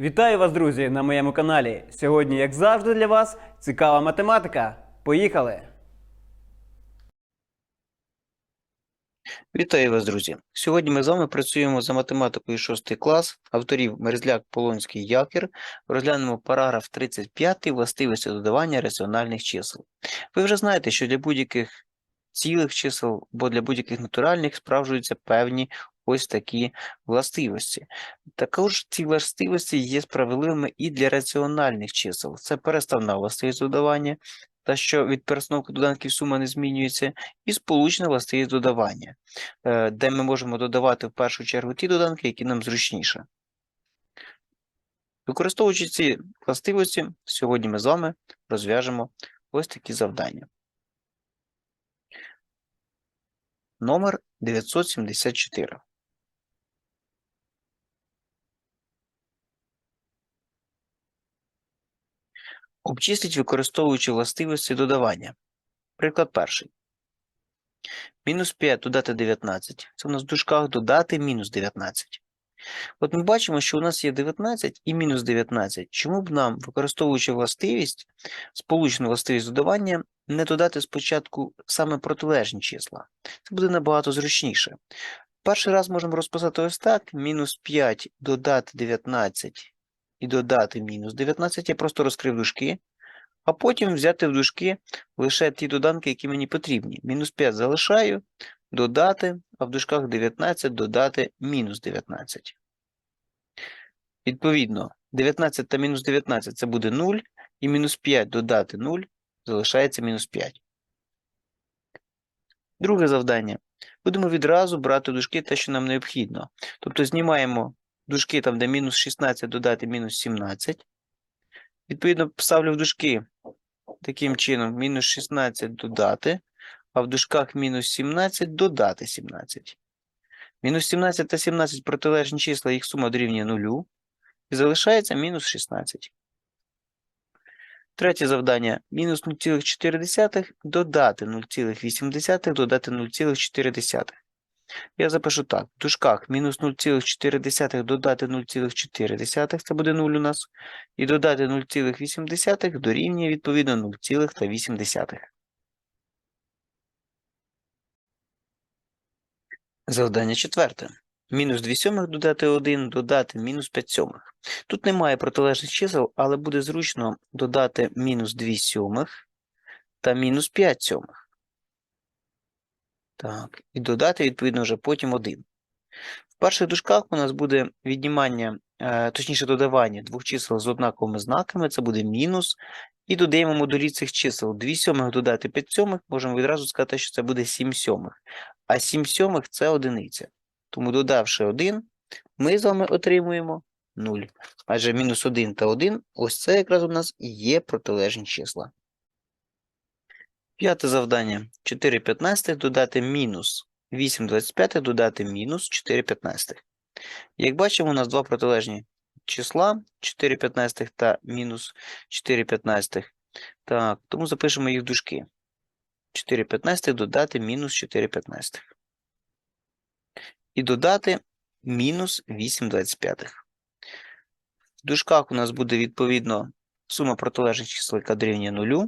Вітаю вас, друзі, на моєму каналі. Сьогодні, як завжди, для вас цікава математика. Поїхали! Вітаю вас, друзі! Сьогодні ми з вами працюємо за математикою 6 клас, авторів Мерзляк, Полонський, Якір. Розглянемо параграф 35 властивості додавання раціональних чисел. Ви вже знаєте, що для будь-яких цілих чисел, бо для будь-яких натуральних справжуються певні ось такі властивості. Також ці властивості є справедливими і для раціональних чисел. Це переставна властивість додавання, та що від перестановки доданків сума не змінюється, і сполучна властивість додавання, е, де ми можемо додавати в першу чергу ті доданки, які нам зручніше. Використовуючи ці властивості, сьогодні ми з вами розв'яжемо ось такі завдання. Номер 974. Обчисліть, використовуючи властивості додавання. Приклад перший. Мінус 5 додати 19. Це у нас в дужках додати мінус 19. От ми бачимо, що у нас є 19 і мінус 19. Чому б нам, використовуючи властивість, сполучену властивість додавання, не додати спочатку саме протилежні числа? Це буде набагато зручніше. Перший раз можемо розписати ось так: мінус 5 додати 19 і додати мінус 19. Я просто розкрив дужки, а потім взяти в дужки лише ті доданки, які мені потрібні. Мінус 5 залишаю, додати, а в дужках 19 додати мінус 19. Відповідно, 19 та мінус 19 це буде 0, і мінус 5 додати 0 залишається мінус 5. Друге завдання. Будемо відразу брати дужки те, що нам необхідно. Тобто знімаємо дужки там, де мінус 16 додати мінус 17. Відповідно, ставлю в дужки таким чином мінус 16 додати, а в дужках мінус 17 додати 17. Мінус 17 та 17 протилежні числа, їх сума дорівнює 0. І залишається мінус 16. Третє завдання. Мінус 0,4 додати 0,8 додати 0,4. Я запишу так. В дужках мінус 0,4 додати 0,4, це буде 0 у нас. І додати 0,8 дорівнює відповідно 0,8. Завдання четверте. Мінус 2 сьомих додати 1, додати мінус 5 сьомих. Тут немає протилежних чисел, але буде зручно додати мінус 2 сьомих та мінус 5 сьомих. Так, і додати, відповідно, вже потім 1. В перших дужках у нас буде віднімання, е, точніше додавання двох чисел з однаковими знаками, це буде мінус. І додаємо модулі цих чисел. 2 сьомих додати 5 сьомих, можемо відразу сказати, що це буде 7 сьомих. А 7 сьомих – це одиниця. Тому додавши 1, ми з вами отримуємо 0. Адже мінус 1 та 1, ось це якраз у нас і є протилежні числа. П'яте завдання. 4 15 додати мінус 8 25 додати мінус 4 15. Як бачимо, у нас два протилежні числа 4 15 та мінус 4 15. Так, тому запишемо їх в дужки. 4 15 додати мінус 4 15. І додати мінус 8 25. В дужках у нас буде відповідно сума протилежних чисел, яка дорівнює 0.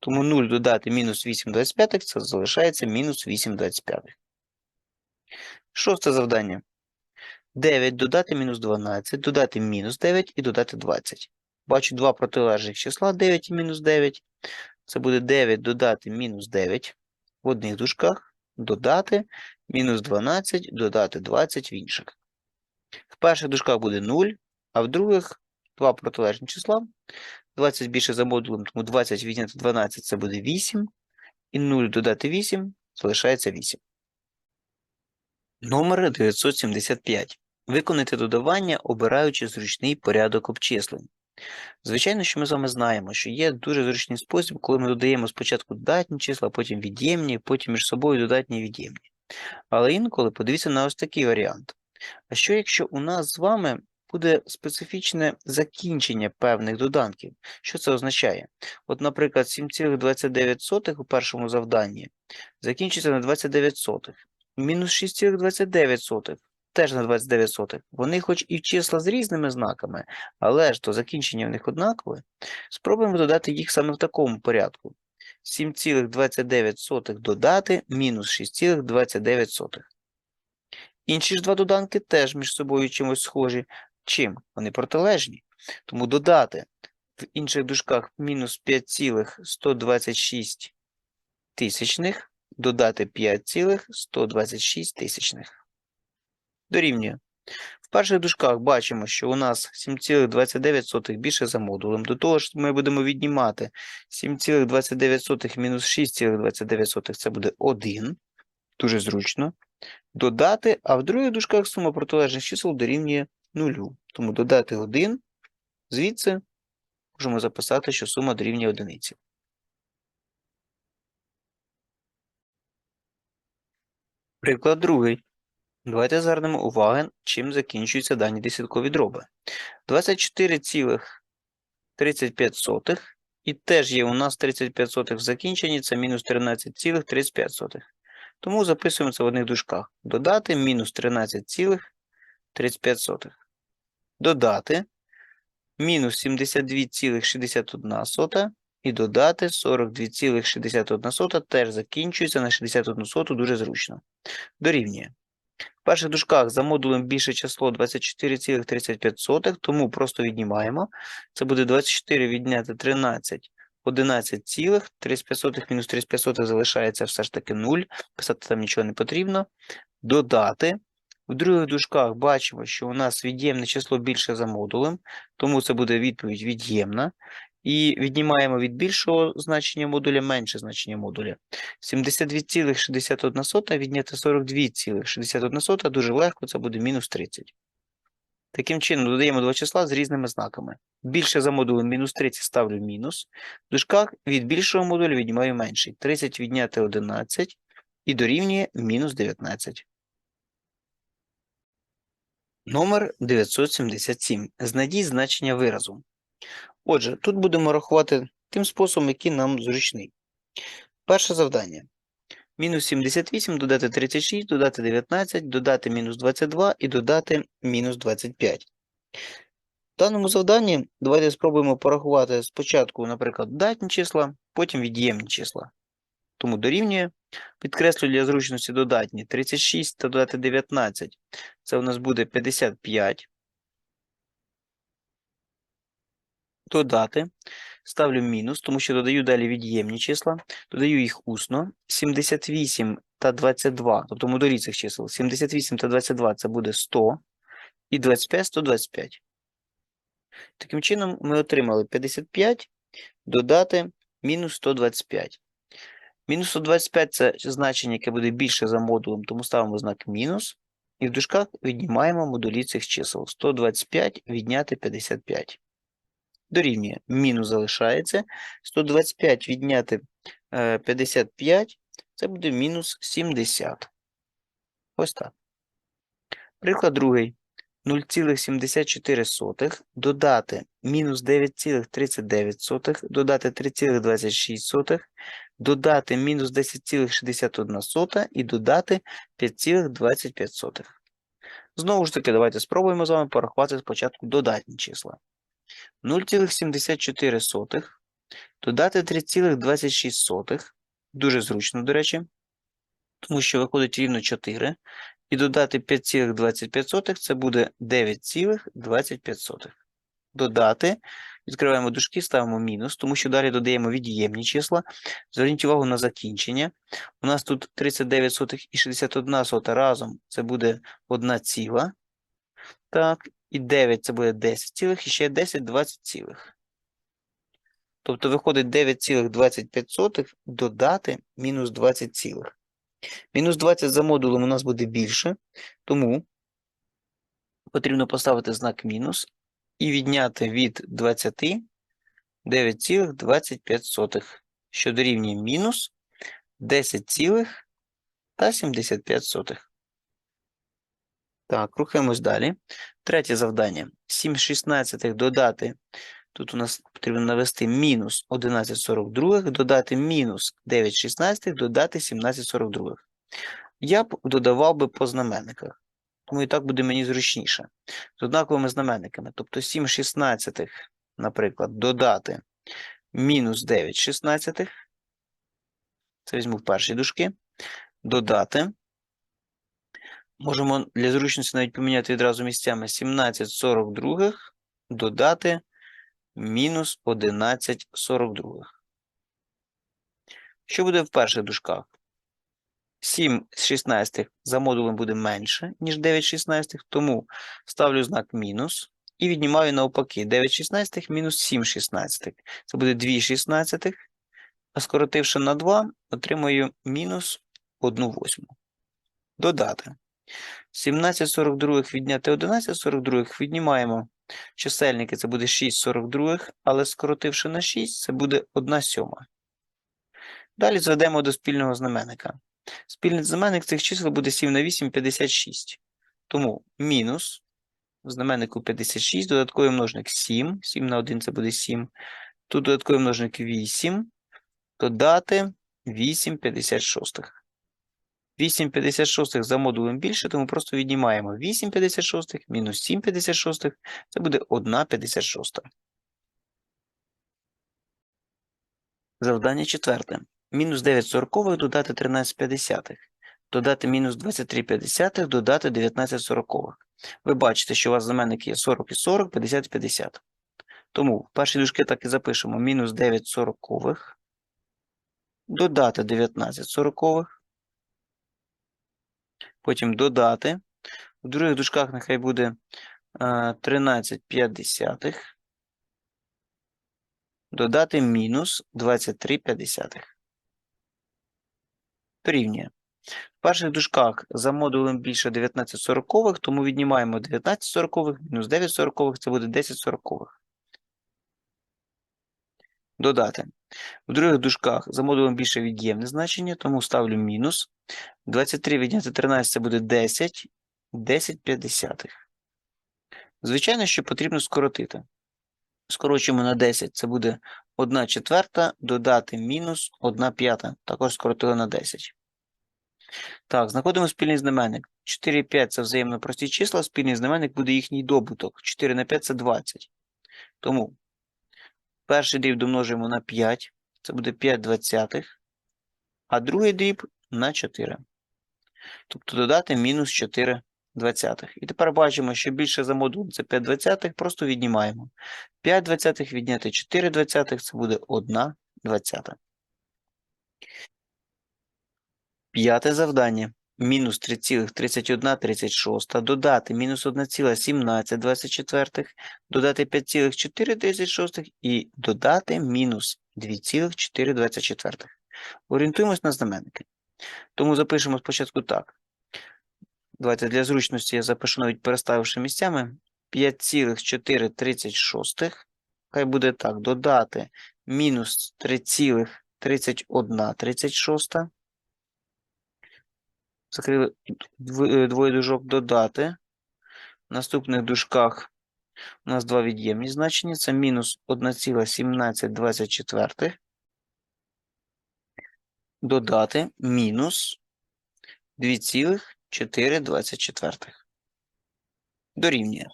Тому 0 додати мінус 8 25, це залишається мінус 8 25. Шосте завдання. 9 додати мінус 12, додати мінус 9 і додати 20. Бачу два протилежних числа 9 і мінус 9. Це буде 9 додати мінус 9 в одних дужках, додати мінус 12, додати 20 в інших. В перших дужках буде 0, а в других два протилежні числа. 20 більше за модулем, тому 20 відняти 12 це буде 8. І 0 додати 8 залишається 8. Номер 975. Виконати додавання, обираючи зручний порядок обчислень. Звичайно, що ми з вами знаємо, що є дуже зручний спосіб, коли ми додаємо спочатку додатні числа, потім від'ємні, потім між собою додатні і від'ємні. Але інколи подивіться на ось такий варіант. А що якщо у нас з вами буде специфічне закінчення певних доданків? Що це означає? От, наприклад, 7,29 у першому завданні закінчиться на 29 сотих. Мінус 6,29 теж на 29 сотих. Вони хоч і числа з різними знаками, але ж то закінчення в них однакове. Спробуємо додати їх саме в такому порядку. 7,29 додати мінус 6,29. Інші ж два доданки теж між собою чимось схожі. Чим? Вони протилежні. Тому додати в інших дужках мінус 5,126 тисячних, додати 5,126 тисячних. Дорівнює. В перших дужках бачимо, що у нас 7,29 більше за модулем. До того ж, ми будемо віднімати 7,29 мінус 6,29 це буде 1. Дуже зручно. Додати, а в других дужках сума протилежних чисел дорівнює 0. Тому додати 1, звідси можемо записати, що сума дорівнює одиниці. Приклад другий. Давайте звернемо увагу, чим закінчуються дані десяткові дроби. 24,35 і теж є у нас 35 сотих в закінченні, це мінус 13,35. Тому записуємо це в одних дужках. Додати мінус 13,35. Додати мінус 72,61 і додати 42,61 теж закінчується на 61 соту дуже зручно. Дорівнює. В перших дужках за модулем більше число 24,35, тому просто віднімаємо. Це буде 24 відняти 13, 11,35 мінус 35 залишається все ж таки 0. Писати там нічого не потрібно. Додати. В других дужках бачимо, що у нас від'ємне число більше за модулем, тому це буде відповідь від'ємна. І віднімаємо від більшого значення модуля менше значення модуля. 72,61 відняти 42,61 дуже легко, це буде мінус 30. Таким чином, додаємо два числа з різними знаками. Більше за модулем мінус 30 ставлю мінус. В дужках від більшого модуля віднімаю менший. 30 відняти 11 і дорівнює мінус 19. Номер 977. Знайдіть значення виразу. Отже, тут будемо рахувати тим способом, який нам зручний. Перше завдання. Мінус 78, додати 36, додати 19, додати мінус 22 і додати мінус 25. В даному завданні давайте спробуємо порахувати спочатку, наприклад, датні числа, потім від'ємні числа. Тому дорівнює. Підкреслю для зручності додатні 36 та додати 19. Це у нас буде 55. Додати. Ставлю мінус, тому що додаю далі від'ємні числа. Додаю їх усно. 78 та 22, тобто модулі цих чисел. 78 та 22 це буде 100. І 25 125. Таким чином, ми отримали 55 додати мінус 125. Мінус 125 це значення, яке буде більше за модулем, тому ставимо знак мінус. І в дужках віднімаємо модулі цих чисел. 125 відняти 55. Дорівнює. Мінус залишається. 125 відняти е, 55 це буде мінус 70. Ось так. Приклад другий. 0,74 додати мінус 9,39, додати 3,26, додати мінус 10,61 і додати 5,25. Знову ж таки, давайте спробуємо з вами порахувати спочатку додатні числа. 0,74 додати 3,26, дуже зручно, до речі, тому що виходить рівно 4. І додати 5,25 це буде 9,25. Додати, відкриваємо дужки, ставимо мінус, тому що далі додаємо від'ємні числа. Зверніть увагу на закінчення. У нас тут 39 сотих і 61 сота разом це буде 1 ціла. Так, і 9 це буде 10 цілих, і ще 10 20 цілих. Тобто виходить 9,25 додати мінус 20 цілих. Мінус 20 за модулем у нас буде більше, тому потрібно поставити знак мінус і відняти від 20 9,25, що дорівнює мінус 10,75. Так, рухаємось далі. Третє завдання. 7 шістнадцятих додати. Тут у нас потрібно навести мінус 11,42, додати мінус 9 шістнадцятих, додати 17,42. Я б додавав би по знаменниках. Тому і так буде мені зручніше. З однаковими знаменниками. Тобто 7 шістнадцятих, наприклад, додати мінус 9 шістнадцятих. Це візьму в перші дужки. Додати. Можемо для зручності навіть поміняти відразу місцями 17 42 додати мінус 11 42. Що буде в перших дужках? 7 з 16 за модулем буде менше, ніж 9 16, тому ставлю знак мінус і віднімаю навпаки 9 16 мінус 7 16. Це буде 2 16, а скоротивши на 2, отримую мінус 1 восьму. Додати. 17 42 відняти 11 42 віднімаємо чисельники, це буде 6 42, але скоротивши на 6, це буде 1 сьома. Далі зведемо до спільного знаменника. Спільний знаменник цих чисел буде 7 на 8 – 56. Тому мінус в знаменнику 56, додатковий множник 7, 7 на 1 це буде 7. Тут додатковий множник 8, додати 8 56. 8 56 за модулем більше, тому просто віднімаємо 8 56 мінус 7 56, це буде 1 56. Завдання четверте. Мінус 9 сорокових додати 13 п'ятдесятих. Додати мінус 23 п'ятдесятих, додати 19 сорокових. Ви бачите, що у вас знаменники є 40 і 40, 50 і 50. Тому в першій дужки так і запишемо мінус 9 сорокових, додати 19 сорокових, потім додати. В других дужках нехай буде е, 13 п'ятдесятих, додати мінус 23 п'ятдесятих. Дорівнює. В перших дужках за модулем більше 19 сорокових, тому віднімаємо 19 сорокових, мінус 9 сорокових, це буде 10 сорокових. Додати. В других дужках за модулем більше від'ємне значення, тому ставлю мінус. 23 відняти 13 це буде 10, 10 п'ятдесятих. Звичайно, що потрібно скоротити. Скорочуємо на 10, це буде 1 четверта, додати мінус 1 п'ята. Також скоротили на 10. Так, знаходимо спільний знаменник. 4 і 5 це взаємно прості числа, спільний знаменник буде їхній добуток. 4 на 5 це 20. Тому перший дріб домножуємо на 5, це буде 5 двадцятих, а другий дріб на 4. Тобто додати мінус 4 двадцятих. І тепер бачимо, що більше за модулем це 5 двадцятих, просто віднімаємо. 5 двадцятих відняти 4 двадцятих, це буде 1 двадцята. П'яте завдання. Мінус 3,3136, додати мінус 1,1724, додати 5,436 і додати мінус 2,424. Орієнтуємось на знаменники. Тому запишемо спочатку так. Давайте для зручності я запишу навіть переставивши місцями 5,436. Хай буде так. Додати мінус 3,3136. Закрили е, двоє дужок додати. В наступних дужках у нас два від'ємні значення. Це мінус 1,1724. Додати мінус 2,424. Дорівнює.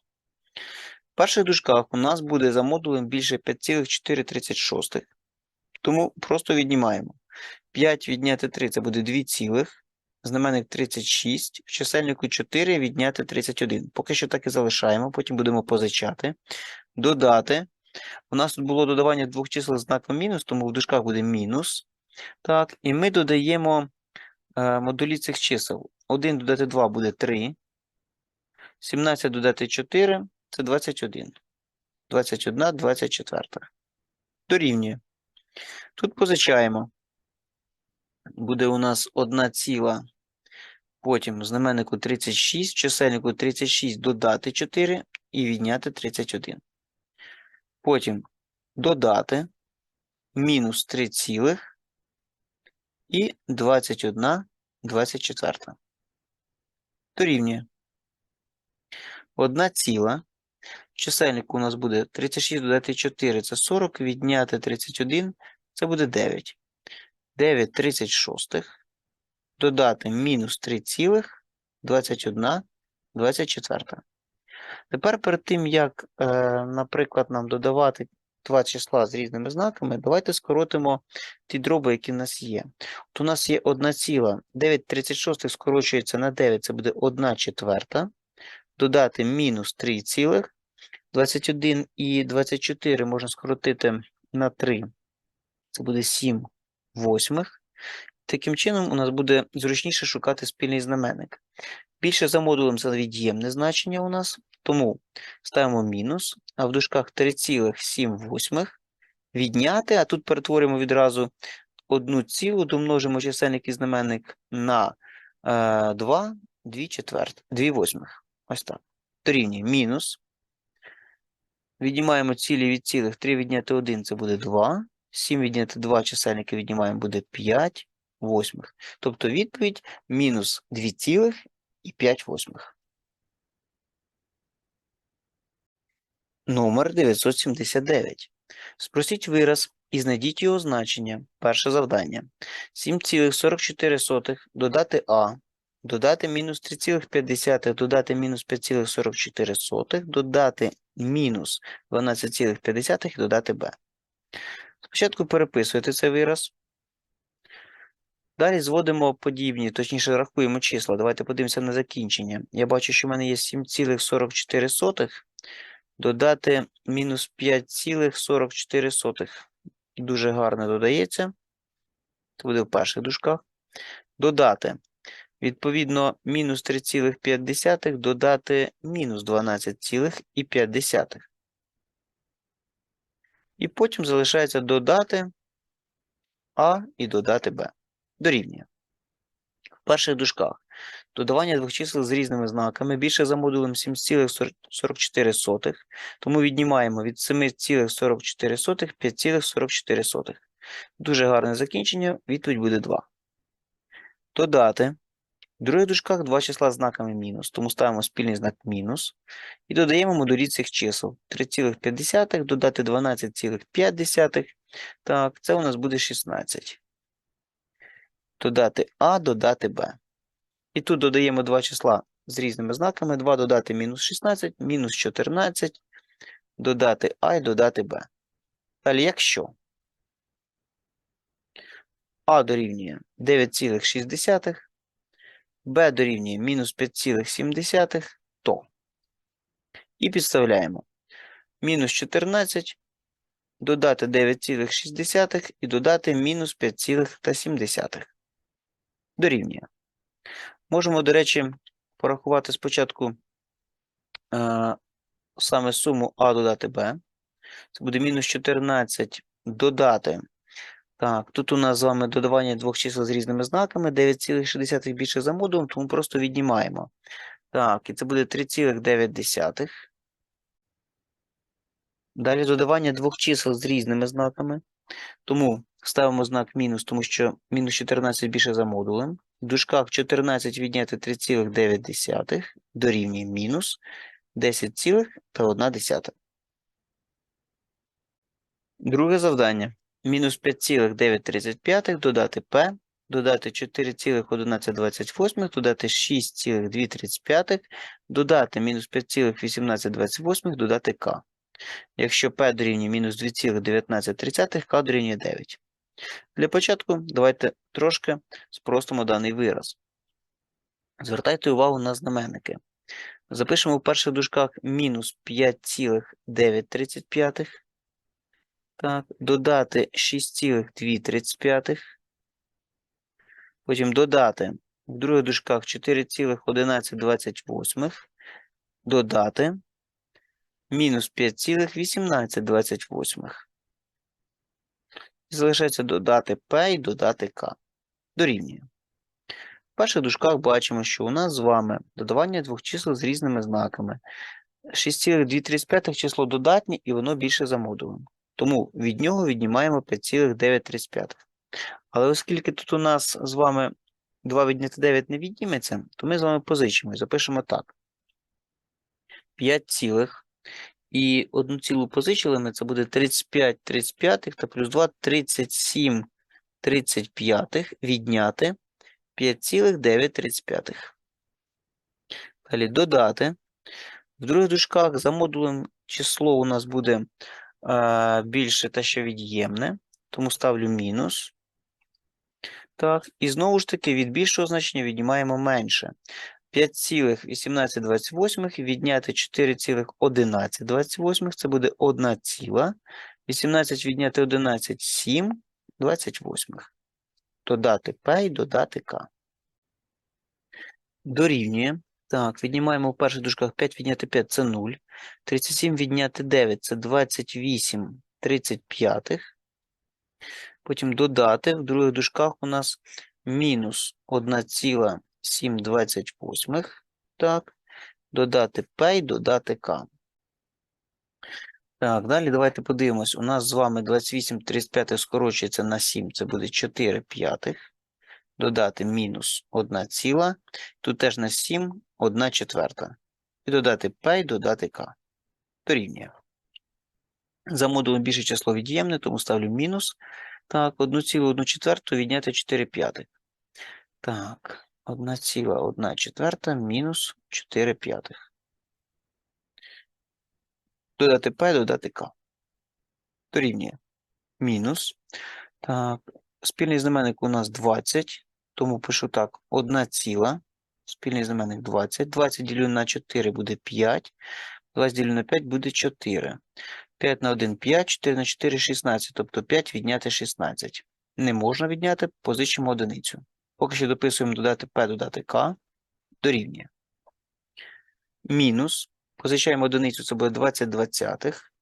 В перших дужках у нас буде за модулем більше 5,436. Тому просто віднімаємо. 5 відняти 3 це буде 2 цілих. Знаменник 36, в чисельнику 4 відняти 31. Поки що так і залишаємо, потім будемо позичати. Додати. У нас тут було додавання двох чисел з знаком мінус, тому в дужках буде мінус. Так, і ми додаємо модулі цих чисел. 1 додати 2 буде 3. 17 додати 4 це 21. 21, 24. Дорівнює. Тут позичаємо буде у нас 1 ціла, потім знаменнику 36, в чисельнику 36 додати 4 і відняти 31. Потім додати мінус 3 цілих і 21 24. Дорівнює. 1 ціла. В чисельнику у нас буде 36 додати 4 це 40, відняти 31 це буде 9. 9 36, додати мінус 3 цілих 21 24. Тепер перед тим, як, е, наприклад, нам додавати два числа з різними знаками, давайте скоротимо ті дроби, які в нас є. От у нас є 1 ціла, 9,36 скорочується на 9, це буде 1 четверта. Додати мінус 3 цілих. 21 і 24 можна скоротити на 3. Це буде 7 восьмих. Таким чином, у нас буде зручніше шукати спільний знаменник. Більше за модулем це від'ємне значення у нас, тому ставимо мінус, а в дужках 3,7 відняти, а тут перетворимо відразу одну цілу, домножимо чисельник і знаменник на е, 2, 2 четверт, 2 восьмих. Ось так. Дорівнює мінус. Віднімаємо цілі від цілих. 3 відняти 1 це буде 2. 7 відняти 2 чисельники віднімаємо буде 5 восьмих. Тобто відповідь мінус 2 цілих і 5 восьмих. Номер 979. Спростіть вираз і знайдіть його значення. Перше завдання. 7,44 додати А, додати мінус 3,5, додати мінус 5,44, додати мінус 12,5 і додати Б. Спочатку переписуєте цей вираз. Далі зводимо подібні, точніше рахуємо числа. Давайте подивимося на закінчення. Я бачу, що в мене є 7,44, додати мінус 5,44. Дуже гарно додається. Це буде в перших дужках. Додати. Відповідно, мінус 3,5 додати мінус 12,5. І потім залишається додати А і додати Б. Дорівнює. В перших дужках додавання двох чисел з різними знаками більше за модулем 7,44, тому віднімаємо від 7,44 5,44. Дуже гарне закінчення, відповідь буде 2. Додати. В других дужках два числа з знаками мінус, тому ставимо спільний знак мінус і додаємо модулі цих чисел. 3,5 додати 12,5. Так, це у нас буде 16. Додати А, додати Б. І тут додаємо два числа з різними знаками. 2 додати мінус 16, мінус 14, додати А і додати Б. Далі, якщо А дорівнює 9,6, Б дорівнює мінус 5,7, то і підставляємо мінус 14, додати 9,6 і додати мінус 5,7. Дорівнює. Можемо, до речі, порахувати спочатку е, саме суму А додати Б. Це буде мінус 14 додати. Так, тут у нас з вами додавання двох чисел з різними знаками, 9,6 більше за модулем, тому просто віднімаємо. Так, і це буде 3,9. Далі додавання двох чисел з різними знаками. Тому ставимо знак мінус, тому що мінус 14 більше за модулем. В дужках 14 відняти 3,9 дорівнює мінус 10,1. Друге завдання. Мінус 5,935 додати P, додати 4,1128, додати 6,235, додати мінус 5,1828, додати К. Якщо P дорівнює мінус 2,1930, К дорівнює 9. Для початку давайте трошки спростимо даний вираз. Звертайте увагу на знаменники. Запишемо в перших дужках мінус 5,935. Так, додати 6,235. Потім додати в других дужках 4,1128. Додати мінус 5,1828. І залишається додати P і додати K. Дорівнює. В перших дужках бачимо, що у нас з вами додавання двох чисел з різними знаками. 6,235 число додатнє і воно більше за модулем. Тому від нього віднімаємо 5,935. Але оскільки тут у нас з вами 2 відняти 9 не відніметься, то ми з вами позичимо і запишемо так. 5 цілих. І одну цілу позичили ми, це буде 35 35 та плюс 2 37 35 відняти 5,935. Далі додати. В других дужках за модулем число у нас буде е, більше те, що від'ємне, тому ставлю мінус. Так, і знову ж таки від більшого значення віднімаємо менше. 5,1828 відняти 4,1128 це буде 1 ціла. 18 відняти 11 7 28. Додати P і додати К. Дорівнює. Так, віднімаємо в перших дужках 5 відняти 5 це 0. 37 відняти 9 це 28 35. Потім додати в других дужках у нас мінус 1,728. Так. Додати P додати К. Так, далі давайте подивимось. У нас з вами 28 35 скорочується на 7, це буде 4 п'ятих. Додати мінус 1 ціла. Тут теж на 7, 1 четверта. І додати P додати К. Дорівнює. За модулем більше число від'ємне, тому ставлю мінус. Так, 1 цілу 1 четверту відняти 4 п'ятих. Так, 1 ціла 1 четверта мінус 4 п'ятих. Додати P, додати К. Дорівнює. Мінус. Так, спільний знаменник у нас 20, тому пишу так, 1 ціла. Спільний знаменник 20. 20 ділю на 4 буде 5. 20 ділю на 5 буде 4. 5 на 1 – 5, 4 на 4 – 16, тобто 5 відняти 16. Не можна відняти, позичимо одиницю. Поки що дописуємо додати P, додати K, дорівнює. Мінус, позичаємо одиницю, це буде 20 двадцятих.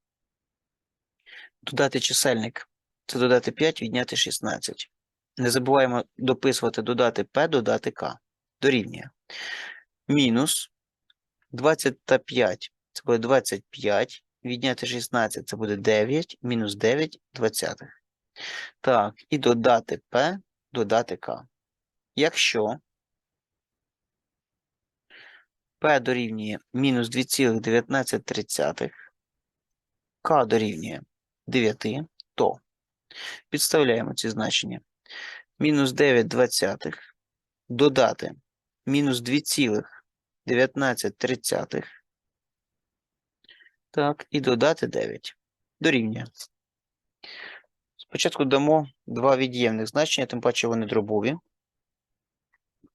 Додати чисельник, це додати 5, відняти 16. Не забуваємо дописувати додати P, додати K, дорівнює. Мінус 20 та 5, це буде 25. Відняти 16 це буде 9, мінус 9 двадцятих. Так, і додати P, додати K. Якщо P дорівнює мінус 2,19, K дорівнює 9, то підставляємо ці значення. Мінус 9 двадцятих додати мінус 2,19. Так, і додати 9. Дорівнює. Спочатку дамо два від'ємних значення, тим паче вони дробові.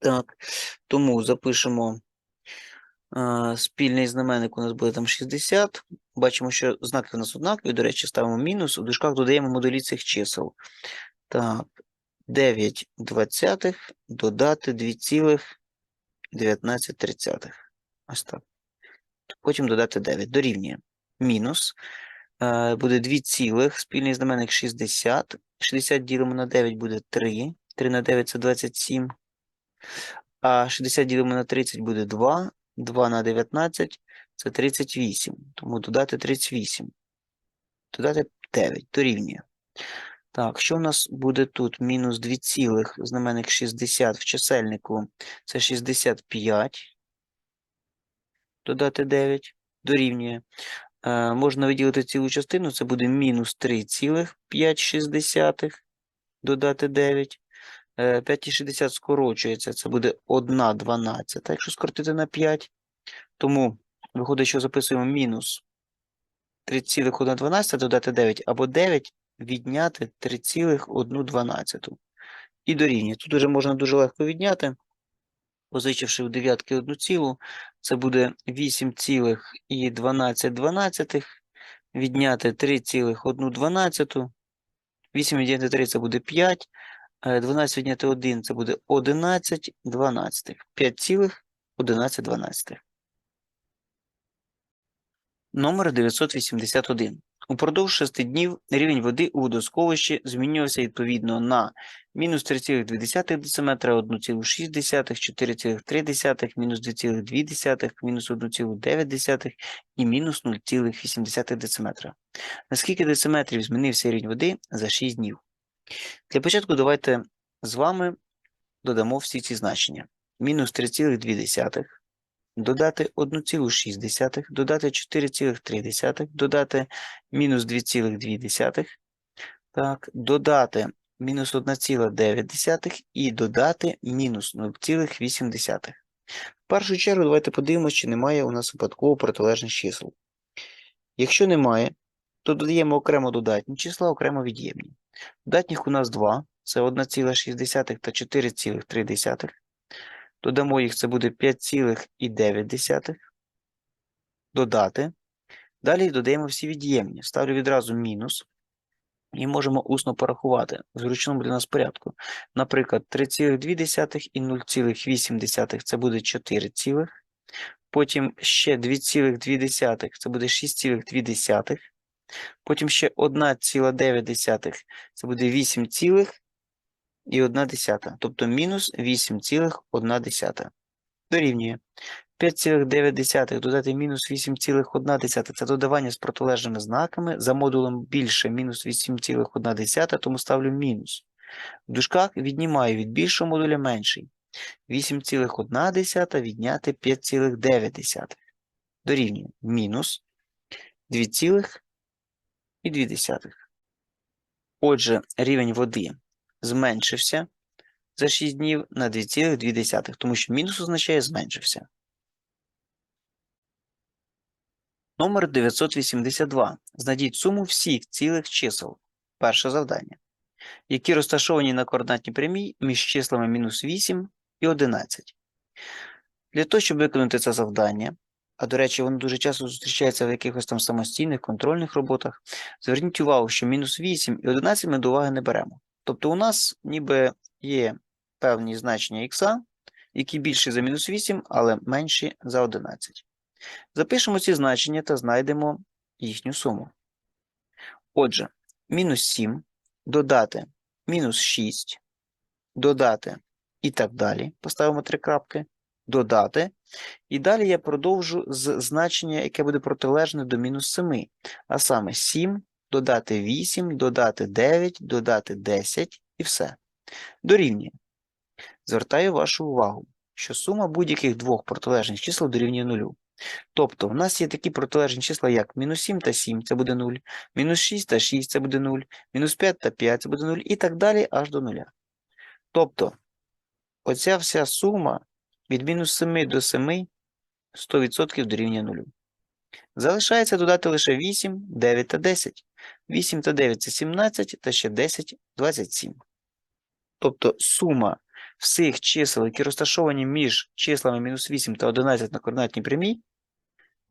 Так, тому запишемо а, спільний знаменник у нас буде там 60. Бачимо, що знаки у нас однакові. До речі, ставимо мінус. У дужках додаємо модулі цих чисел. Так, 9 двадцятих додати 2,19. Ось так. Потім додати 9. Дорівнює. Мінус. Е, буде 2 цілих, спільний знаменник 60. 60 ділимо на 9 буде 3. 3 на 9 це 27. А 60 ділимо на 30 буде 2. 2 на 19 це 38. Тому додати 38. Додати 9. Дорівнює. Так, що у нас буде тут? Мінус 2 цілих, знаменник 60 в чисельнику. Це 65. Додати 9. Дорівнює. Е, можна виділити цілу частину, це буде мінус 3,5, додати 9. Е, 5,60 скорочується, це буде 1 12, якщо скоротити на 5. Тому виходить, що записуємо мінус 3,1 додати 9, або 9 відняти 3,1 І дорівнює. Тут вже можна дуже легко відняти, позичивши в дев'ятки одну цілу, це буде 8,12 відняти 3,1. 8 відняти 3 це буде 5. Е, 12 відняти 1 це буде 11 12. 5,11. Номер 981. Упродовж 6 днів рівень води у водосховищі змінювався відповідно на мінус 3,2 дециметра, 1,6, 4,3, мінус 2,2, мінус 1,9 і мінус 0,8 дециметра. На скільки дециметрів змінився рівень води за 6 днів? Для початку давайте з вами додамо всі ці значення. Мінус 3,2, додати 1,6, додати 4,3, додати мінус 2,2, так, додати мінус 1,9 і додати мінус 0,8. В першу чергу давайте подивимося, чи немає у нас випадково протилежних чисел. Якщо немає, то додаємо окремо додатні числа, окремо від'ємні. Додатніх у нас два, це 1,6 та 4,3. Додамо їх, це буде 5,9. Додати. Далі додаємо всі від'ємні. Ставлю відразу мінус. І можемо усно порахувати в зручному для нас порядку. Наприклад, 3,2 і 0,8 це буде 4, цілих. потім ще 2,2 це буде 6,2, потім ще 1,9 це буде 8, цілих і 1 десята, тобто мінус 8,1 дорівнює. 5,9 додати мінус 8,1 це додавання з протилежними знаками. За модулем більше мінус 8,1, тому ставлю мінус. В дужках віднімаю від більшого модуля менший. 8,1 відняти 5,9 дорівнює мінус 2,2. Отже, рівень води зменшився за 6 днів на 2,2, тому що мінус означає зменшився. Номер 982. Знайдіть суму всіх цілих чисел. Перше завдання. Які розташовані на координатній прямій між числами мінус 8 і 11. Для того, щоб виконати це завдання, а до речі, воно дуже часто зустрічається в якихось там самостійних контрольних роботах, зверніть увагу, що мінус 8 і 11 ми до уваги не беремо. Тобто у нас ніби є певні значення х, які більші за мінус 8, але менші за 11. Запишемо ці значення та знайдемо їхню суму. Отже, мінус 7 додати мінус 6, додати і так далі. Поставимо три крапки, додати. І далі я продовжу з значення, яке буде протилежне до мінус 7, а саме 7, додати 8, додати 9, додати 10 і все. Дорівнює. Звертаю вашу увагу, що сума будь-яких двох протилежних чисел дорівнює нулю. Тобто, в нас є такі протилежні числа, як мінус 7 та 7 це буде 0, мінус 6 та 6 це буде 0, мінус 5 та 5 це буде 0 і так далі аж до 0. Тобто, оця вся сума від мінус 7 до 7 100% дорівнює 0. Залишається додати лише 8, 9 та 10. 8 та 9 це 17 та ще 10 27. Тобто сума всіх чисел, які розташовані між числами мінус 8 та 11 на координатній прямій,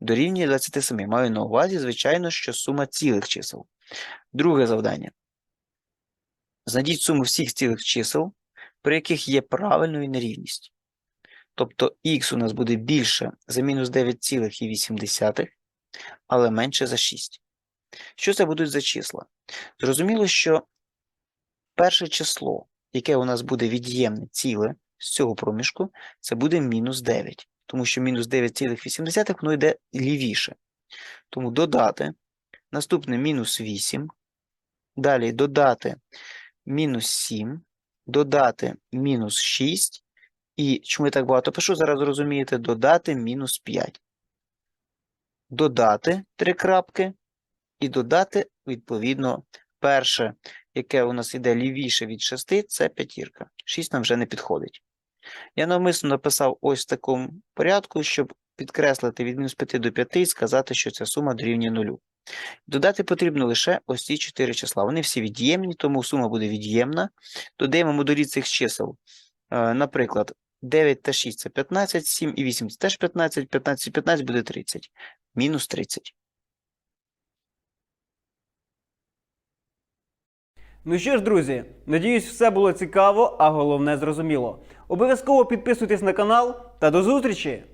дорівнює 27. Маю на увазі, звичайно, що сума цілих чисел. Друге завдання. Знайдіть суму всіх цілих чисел, при яких є правильною нерівність. Тобто х у нас буде більше за мінус 9,8, але менше за 6. Що це будуть за числа? Зрозуміло, що перше число, яке у нас буде від'ємне ціле з цього проміжку, це буде мінус 9. Тому що мінус 9,8 воно йде лівіше. Тому додати. Наступне мінус 8. Далі додати мінус 7. Додати мінус 6. І чому я так багато пишу, зараз розумієте, додати мінус 5. Додати три крапки. І додати, відповідно, перше, яке у нас йде лівіше від 6, це п'ятірка. 6 нам вже не підходить. Я навмисно написав ось в такому порядку, щоб підкреслити від мінус 5 до 5 і сказати, що ця сума дорівнює 0. Додати потрібно лише ось ці 4 числа. Вони всі від'ємні, тому сума буде від'ємна. Додаємо модулі цих чисел. Е, Наприклад, 9 та 6 це 15, 7 і 8 це теж 15, 15 і 15 буде 30. Мінус 30. Ну що ж, друзі, надіюсь, все було цікаво, а головне зрозуміло. Обов'язково підписуйтесь на канал та до зустрічі!